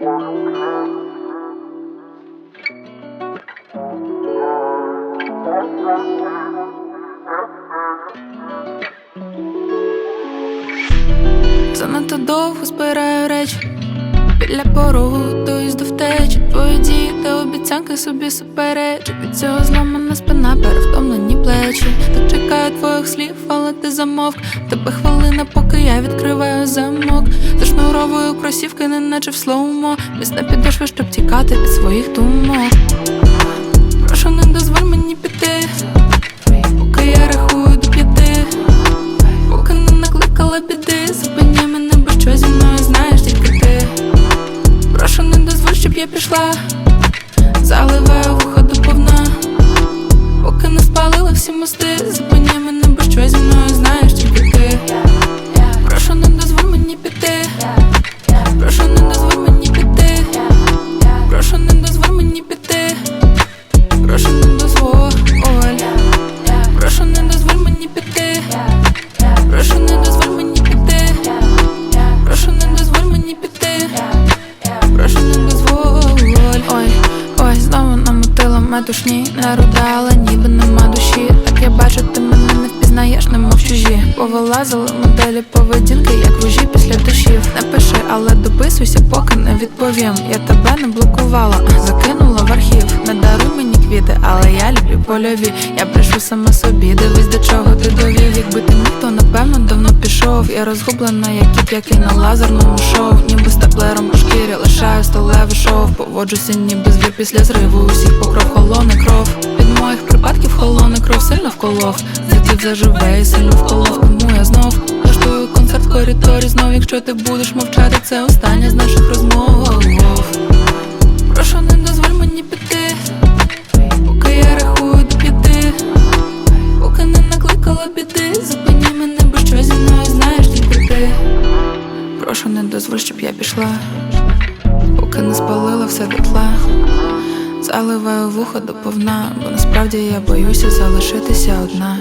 Занадто довго збираю речі. Біля порогу готуюсь до втечі. Твої дії та обіцянки собі суперечать. Від цього зламана спина, перевтомлені плечі. Так чекаю твоїх слів, але ти замовк. Тебе хвилина, поки я відкриваю замок Зашнуровую кросівки, неначе в слоумо Міцна підошва, щоб тікати від своїх думок Прошу, не дозволь мені піти Поки я рахую до п'яти Поки не накликала біди, зупиняй мене, бо що зі мною знаєш тільки ти. Прошу, не дозволь, щоб я пішла. Заливаю вухо до повна. Не руда, але ніби нема душі. Так я бачу, ти мене не впізнаєш, немов чужі. Повилазили моделі поведінки, як вужі після душів. Не пиши, але дописуйся, поки не відповім. Я тебе не блокувала, закинула в архів. Не даруй мені квіти, але я люблю польові. Я брешу сама собі, дивись, до чого ти довів. Якби ти міг, то напевно давно пішов. Я розгублена, як кіт, який на лазерному шоу. Ніби степлером у шкірі лишаю сталевий шов. Поводжуся, ніби звір після зриву. Усіх сильно вколов. Заживе і сильно вколов. Тому я знов влаштую концерт в коридорі. Знов, якщо ти будеш мовчати, це остання з наших розмов. Прошу, не дозволь мені піти. Поки я рахую до п'яти, поки не накликала біди, зупині мене, бо що зі мною знаєш тільки ти. Прошу, не дозволь, щоб я пішла, поки не спалила все дотла. Заливаю вухо до повна, бо насправді я боюся залишитися одна.